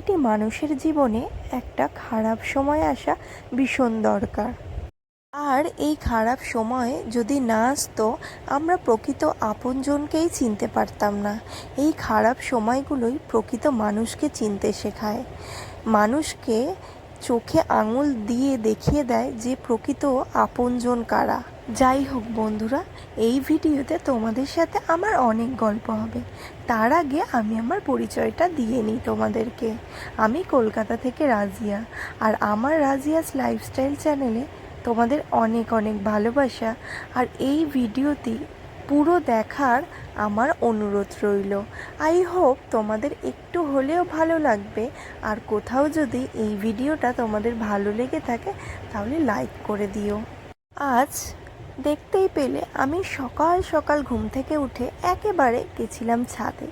প্রতিটি মানুষের জীবনে একটা খারাপ সময় আসা ভীষণ দরকার। আর এই খারাপ সময় যদি না আসতো, আমরা প্রকৃত আপনজনকেই চিনতে পারতাম না। এই খারাপ সময়গুলোই প্রকৃত মানুষকে চিনতে শেখায়। মানুষকে চোখে আঙুল দিয়ে দেখিয়ে দেয় যে প্রকৃত আপনজন কারা। যাই হোক বন্ধুরা, এই ভিডিওতে তোমাদের সাথে আমার অনেক গল্প হবে। তার আগে আমি আমার পরিচয়টা দিয়ে নিই তোমাদেরকে। আমি কলকাতা থেকে রাজিয়া, আর আমার রাজিয়াস লাইফস্টাইল চ্যানেলে তোমাদের অনেক অনেক ভালোবাসা, আর এই ভিডিওটি পুরো দেখার আমার অনুরোধ রইল। আই হোপ তোমাদের একটু হলেও ভালো লাগবে, আর কোথাও যদি এই ভিডিওটা তোমাদের ভালো লেগে থাকে, তাহলে লাইক করে দিও। আজ দেখতেই পেলে আমি সকাল সকাল ঘুম থেকে উঠে একেবারে গেছিলাম ছাদে।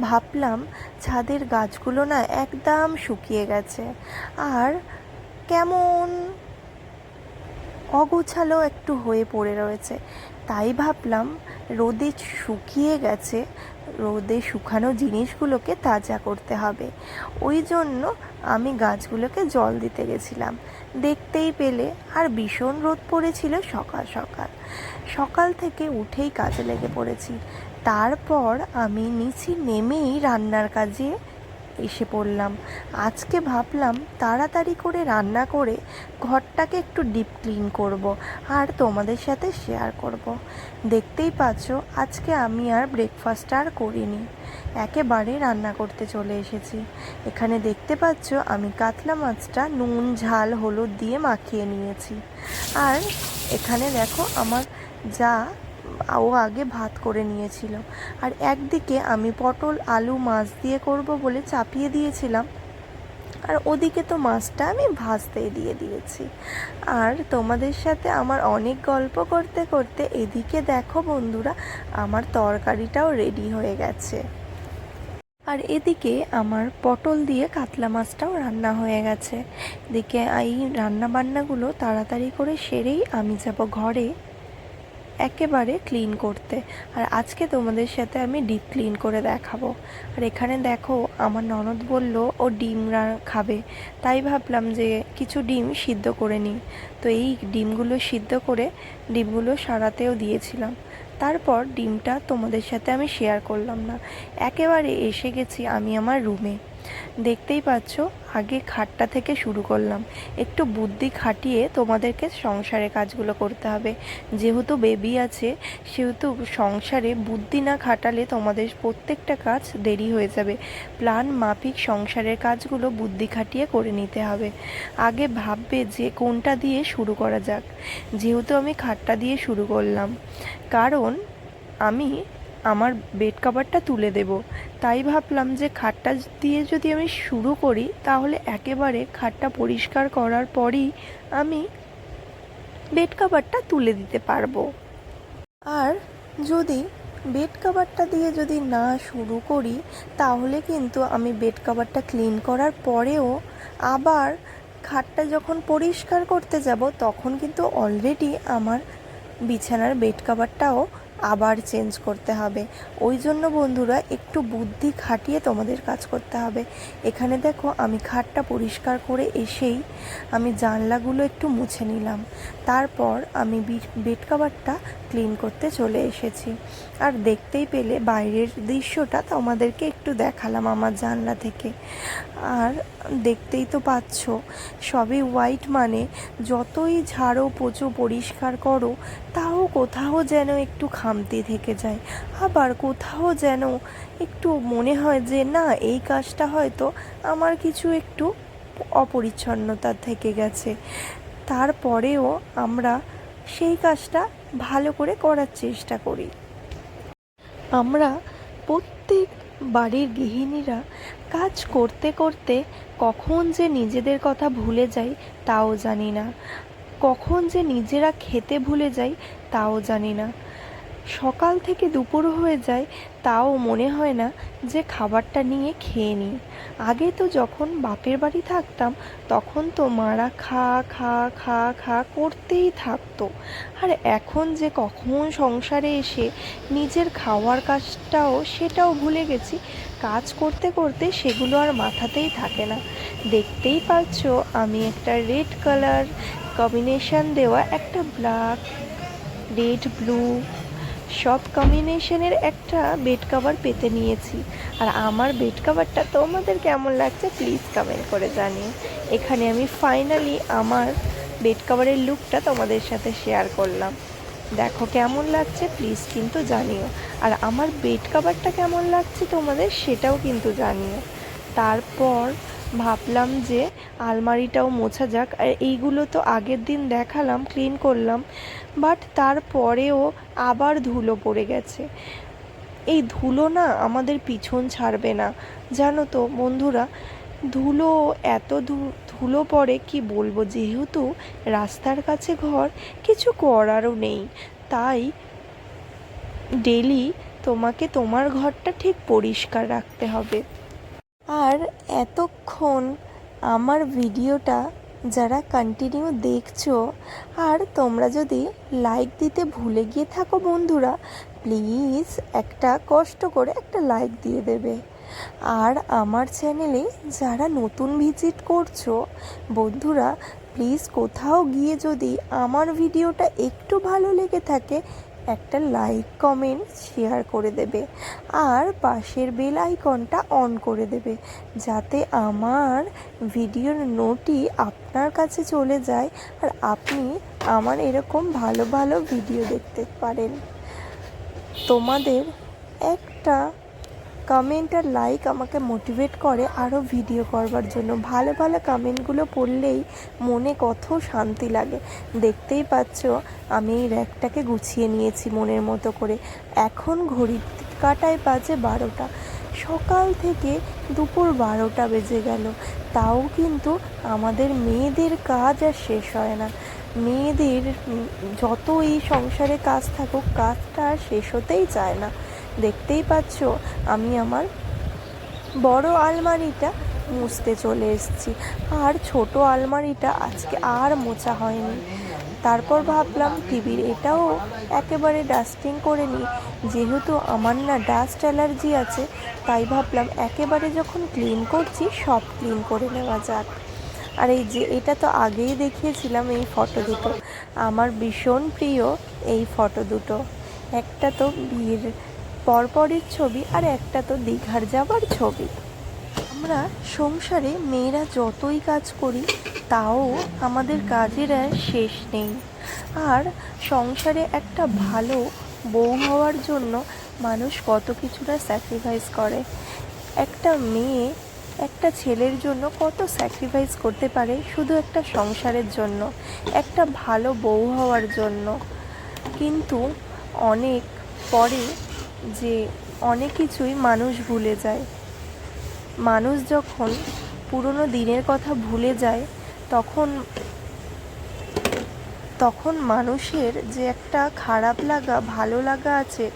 ভাবলাম ছাদের গাছগুলো না একদম শুকিয়ে গেছে। আর কেমন অগোছালো একটু হয়ে পড়ে রয়েছে। তাই ভাবলাম রোদে শুকিয়ে গেছে রোদে শুকানো জিনিসগুলোকে তাজা করতে হবে। ওই জন্য আমি গাছগুলোকে জল দিতে গেছিলাম। দেখতেই পেলে আর ভীষণ রোদ পড়েছিল সকাল সকাল। সকাল থেকে উঠেই কাজে লেগে পড়েছি। তারপর আমি নিচে নেমেই রান্নার কাজে এসে পড়লাম। আজকে ভাবলাম তাড়াতাড়ি করে রান্না করে ঘরটাকে একটু ডিপ ক্লিন করব আর তোমাদের সাথে শেয়ার করব। দেখতেই পাচ্ছ, আজকে আমি আর ব্রেকফাস্ট আর করিনি। একেবারে রান্না করতে চলে এসেছি। এখানে দেখতে পাচ্ছ, আমি কাতলা মাছটা নুন, ঝাল, হলুদ দিয়ে মাখিয়ে নিয়েছি। আর এখানে দেখো আমার যা ও আগে ভাত করে নিয়েছিল। আর একদিকে আমি পটল, আলু, মাছ দিয়ে করব বলে চাপিয়ে দিয়েছিলাম। আর ওদিকে তো মাছটা আমি ভাজতেই দিয়ে দিয়েছি। আর তোমাদের সাথে আমার অনেক গল্প করতে করতে এদিকে দেখো বন্ধুরা, আমার তরকারিটাও রেডি হয়ে গেছে। আর এদিকে আমার পটল দিয়ে কাতলা মাছটাও রান্না হয়ে গেছে। এদিকে এই রান্না বান্নাগুলো তাড়াতাড়ি করে সেরেই আমি যাব ঘরে। একেবারে ক্লিন করতে। আর আজকে তোমাদের সাথে আমি ডিপ ক্লিন করে দেখাবো। আর এখানে দেখো, আমার ননদ বলল, ও ডিম খাবে। তাই ভাবলাম যে কিছু ডিম সিদ্ধ করে নিই। তো এই ডিমগুলো সিদ্ধ করে ডিমগুলো সারাতেও দিয়েছিলাম। তারপর ডিমটা তোমাদের সাথে আমি শেয়ার করলাম না। একেবারে এসে গেছি আমি আমার রুমে দেখতেই পাচ্ছ, আগে খাটটা থেকে শুরু করলাম। একটু বুদ্ধি খাটিয়ে তোমাদেরকে সংসারে কাজগুলো করতে হবে। যেহেতু বেবি আছে, সেহেতু সংসারে বুদ্ধি না খাটালে তোমাদের প্রত্যেকটা কাজ দেরি হয়ে যাবে। প্ল্যান মাফিক সংসারের কাজগুলো বুদ্ধি খাটিয়ে করে নিতে হবে। আগে ভাববে যে কোনটা দিয়ে শুরু করা যাক। যেহেতু আমি খাটটা দিয়ে শুরু করলাম। কারণ আমি আমার বেড কাভারটা তুলে দেব। তাই ভাবলাম যে খাটটা দিয়ে যদি আমি শুরু করি, তাহলে একেবারে খাটটা পরিষ্কার করার পরই আমি বেড কাভারটা তুলে দিতে পারব। আর যদি বেড কাভারটা দিয়ে যদি না শুরু করি, তাহলে কিন্তু আমি বেড কাভারটা ক্লিন করার পরেও আবার খাটটা যখন পরিষ্কার করতে যাব, তখন কিন্তু অলরেডি আমার বিছানার বেড কাভারটাও আবার চেঞ্জ করতে হবে। ওই জন্য বন্ধুরা, একটু বুদ্ধি খাটিয়ে তোমাদের কাজ করতে হবে। এখানে দেখো, আমি খাটটা পরিষ্কার করে এসেই আমি জানলাগুলো একটু মুছে নিলাম। তারপর আমি বেড কাভারটা ক্লিন করতে চলে এসেছি। আর দেখতেই পেলে বাইরের দৃশ্যটা তোমাদেরকে একটু দেখালাম আমার জানলা থেকে। আর দেখতেই তো পাচ্ছ, সবই হোয়াইট মানে যতই ঝাড়ো পোচো পরিষ্কার করো, তাও কোথাও যেন একটু খামতি থেকে যায়। আবার কোথাও যেন একটু মনে হয় যে, না, এই কাজটা হয়তো আমার কিছু একটু অপরিচ্ছন্নতা থেকে গেছে। তারপরেও আমরা সেই কাজটা ভালো করে করার চেষ্টা করি। আমরা প্রত্যেক বাড়ির গৃহিণীরা কাজ করতে করতে কখন যে নিজেদের কথা ভুলে যাই তাও জানি না। কখন যে নিজেরা খেতে ভুলে যাই তাও জানি না। সকাল থেকে দুপুর হয়ে যায়, তাও মনে হয় না যে খাবারটা নিয়ে খেয়ে নিই। আগে তো যখন বাপের বাড়ি থাকতাম, তখন তো মারা খা খা খা খা করতেই থাকতো। আর এখন যে কখন সংসারে এসে নিজের খাওয়ার কাজটাও সেটাও ভুলে গেছি, কাজ করতে করতে সেগুলো আর মাথাতেই থাকে না। দেখতেই পাচ্ছ, আমি একটা রেড কালার কম্বিনেশন দেওয়া একটা ব্ল্যাক, রেড, ব্লু সব কম্বিনেশনের একটা বেড কভার পেতে নিয়েছি। আর আমার বেড কভারটা তোমাদের কেমন লাগছে প্লিজ কমেন্ট করে জানিও। এখানে আমি ফাইনালি আমার বেড কভারের লুকটা তোমাদের সাথে শেয়ার করলাম। দেখো কেমন লাগছে প্লিজ কিন্তু জানিও। আর আমার বেড কভারটা কেমন লাগছে তোমাদের সেটাও কিন্তু জানিও। তারপর ভাবলাম যে আলমারিটাও মোছা যাক। আর এইগুলো তো আগের দিন দেখালাম ক্লিন করলাম বাট তারপরেও আবার ধুলো পড়ে গেছে। এই ধুলো না আমাদের পিছন ছাড়বে না, জানো তো বন্ধুরা। ধুলো এত ধুলো পড়ে, কি বলব? যেহেতু রাস্তার কাছে ঘর, কিছু করারও নেই। তাই ডেলি তোমাকে তোমার ঘরটা ঠিক পরিষ্কার রাখতে হবে। আর এতক্ষণ আমার ভিডিওটা যারা কন্টিনিউ দেখছ, আর তোমরা যদি লাইক দিতে ভুলে গিয়ে থাকো বন্ধুরা প্লিজ একটা কষ্ট করে একটা লাইক দিয়ে দেবে। আর আমার চ্যানেলে যারা নতুন ভিজিট করছ, বন্ধুরা প্লিজ কোথাও গিয়ে যদি আমার ভিডিওটা একটু ভালো লেগে থাকে একটা লাইক কমেন্ট শেয়ার করে দেবে। আর পাশের বেল আইকনটা অন করে দেবে। যাতে আমার ভিডিওর নোটি আপনার কাছে চলে যায় আর আপনি আমার এরকম ভালো ভালো ভিডিও দেখতে পারেন। তোমাদের একটা কমেন্ট আর লাইক আমাকে মোটিভেট করে আরও ভিডিও করবার জন্য। ভালো ভালো কমেন্টগুলো পড়লেই মনে কত শান্তি লাগে। দেখতেই পাচ্ছ, আমি এই র্যাকটাকে গুছিয়ে নিয়েছি মনের মতো করে। এখন ঘড়ির কাটায় বাজে বারোটা। সকাল থেকে দুপুর বারোটা বেজে গেল। তাও কিন্তু আমাদের মেয়েদের কাজ আর শেষ হয় না। মেয়েদের যত এই সংসারে কাজ থাকুক, কাজটা আর শেষ হতেই চায় না। দেখতেই পাচ্ছ, আমি আমার বড় আলমারিটা মুছতে চলে এসেছি। আর ছোট আলমারিটা আজকে আর মোছা হয়নি। তারপর ভাবলাম, টিভির এটাও একেবারে ডাস্টিং করে নিই। যেহেতু আমার না ডাস্ট অ্যালার্জি আছে, তাই ভাবলাম একেবারে যখন ক্লিন করছি, সব ক্লিন করে নেওয়া যাক। আর এই যে, এটা তো আগেই দেখিয়েছিলাম এই ফটো দুটো। আমার ভীষণ প্রিয় এই ফটো দুটো। একটা তো বিয়ের পরপরের ছবি আর একটা তো দীঘার যাবার ছবি। আমরা সংসারে মেয়েরা যতই কাজ করি, তাও আমাদের কাজের আর শেষ নেই। আর সংসারে একটা ভালো বউ হওয়ার জন্য মানুষ কত কিছুটা স্যাক্রিফাইস করে। একটা মেয়ে একটা ছেলের জন্য কত স্যাক্রিফাইস করতে পারে শুধু একটা সংসারের জন্য, একটা ভালো বউ হওয়ার জন্য। কিন্তু অনেক পরে যে অনেক কিছুই মানুষ ভুলে যায়। মানুষ যখন পুরনো দিনের কথা ভুলে যায়, তখন তখন মানুষের যে একটা খারাপ লাগা, ভালো লাগা আছে,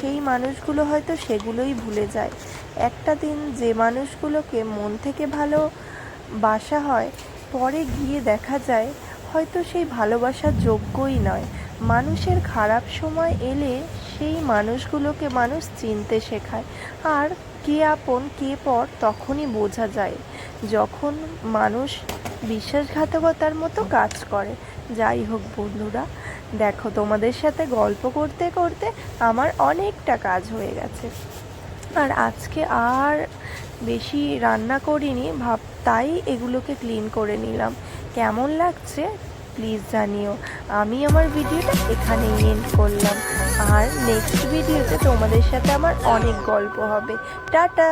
সেই মানুষগুলো হয়তো সেগুলোই ভুলে যায়। একটা দিন যে মানুষগুলোকে মন থেকে ভালো বাসা হয়, পরে গিয়ে দেখা যায়, হয়তো সেই ভালোবাসার যোগ্যই নয়। মানুষের খারাপ সময় এলে সেই মানুষগুলোকে মানুষ চিনতে শেখায়। আর কে আপন, কে পর তখনই বোঝা যায়। যখন মানুষ বিশ্বাসঘাতকতার মতো কাজ করে। যাই হোক বন্ধুরা, দেখো তোমাদের সাথে গল্প করতে করতে আমার অনেকটা কাজ হয়ে গেছে। আর আজকে আর বেশি রান্না করিনি, ভাব তাই এগুলোকে ক্লিন করে নিলাম। কেমন লাগছে? প্লিজ জানিও। আমি আমার ভিডিওটা এখানেই এন্ড করলাম। আর নেক্সট ভিডিওতে তোমাদের সাথে আমার অনেক গল্প হবে। টাটা!